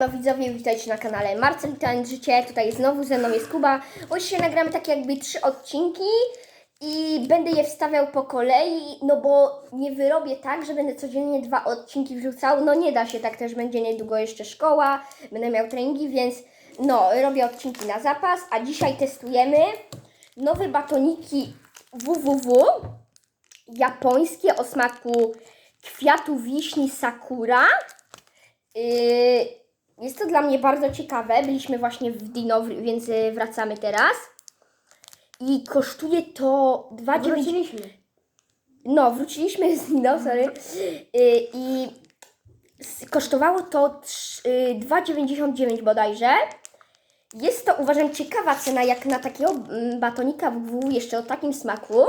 No widzowie, witajcie na kanale Marcel Talent Życie. Tutaj znowu ze mną jest Kuba. Bo nagramy takie jakby trzy odcinki i będę je wstawiał po kolei, no bo nie wyrobię tak, że będę codziennie dwa odcinki wrzucał. No nie da się, tak też będzie niedługo jeszcze szkoła, będę miał treningi, więc no, robię odcinki na zapas, a dzisiaj testujemy nowe batoniki www japońskie o smaku kwiatu wiśni sakura. Yy, jest to dla mnie bardzo ciekawe. Byliśmy właśnie w Dino, więc yy, wracamy teraz. I kosztuje to 2,90. Wróciliśmy. No, wróciliśmy z Dino, sorry. Yy, I kosztowało to trz- yy, 2,99 bodajże. Jest to uważam ciekawa cena jak na takiego mm, batonika WW jeszcze o takim smaku.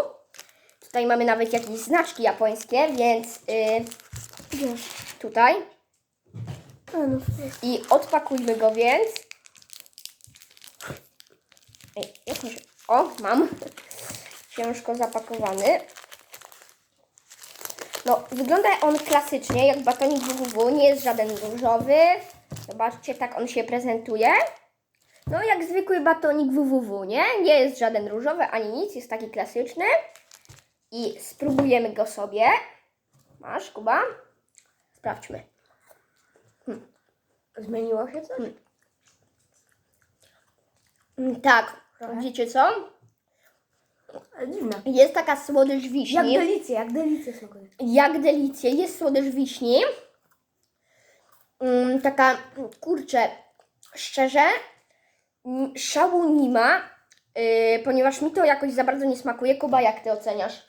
Tutaj mamy nawet jakieś znaczki japońskie, więc yy, tutaj. I odpakujmy go więc. Ej, jak się... O, mam. Ciężko zapakowany. No, wygląda on klasycznie, jak batonik www. Nie jest żaden różowy. Zobaczcie, tak on się prezentuje. No, jak zwykły batonik www, nie? Nie jest żaden różowy ani nic, jest taki klasyczny. I spróbujemy go sobie. Masz, Kuba? Sprawdźmy. Zmieniło się coś? Mm, Tak, Trochę. wiecie co? Dziwne. Jest taka słodycz wiśni. Jak Jak, delicje, jak delicje smakuje. delicje, jest słodycz wiśni. Mm, taka, kurczę, szczerze, mm, szału nie ma, yy, ponieważ mi to jakoś za bardzo nie smakuje. Kuba, jak ty oceniasz?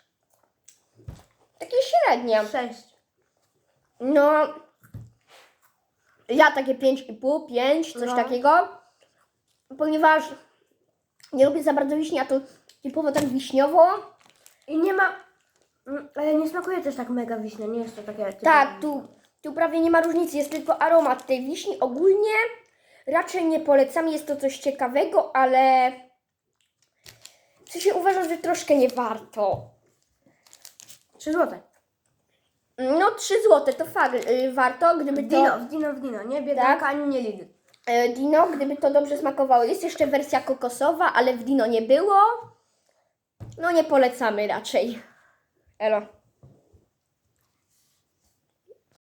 Takie średnie. Sześć. No, ja takie 5,5, 5, coś No. takiego. Ponieważ nie lubię za bardzo wiśni, a to typowo tak wiśniowo. I nie ma... Mm, Ale nie smakuje też tak mega wiśnia, nie jest to takie... typowe Tak, tu, tu prawie nie ma różnicy, jest tylko aromat tej wiśni. Ogólnie raczej nie polecam, jest to coś ciekawego, ale w sensie uważam, że troszkę nie warto. Trzy złote. No 3 zł to fakt, y, warto, gdyby to... Dino, w Dino, w Dino, nie? Bieganka Tak. ani nie Lidl. E, Dino, gdyby to dobrze smakowało. Jest jeszcze wersja kokosowa, ale w Dino nie było. No nie polecamy raczej. Elo.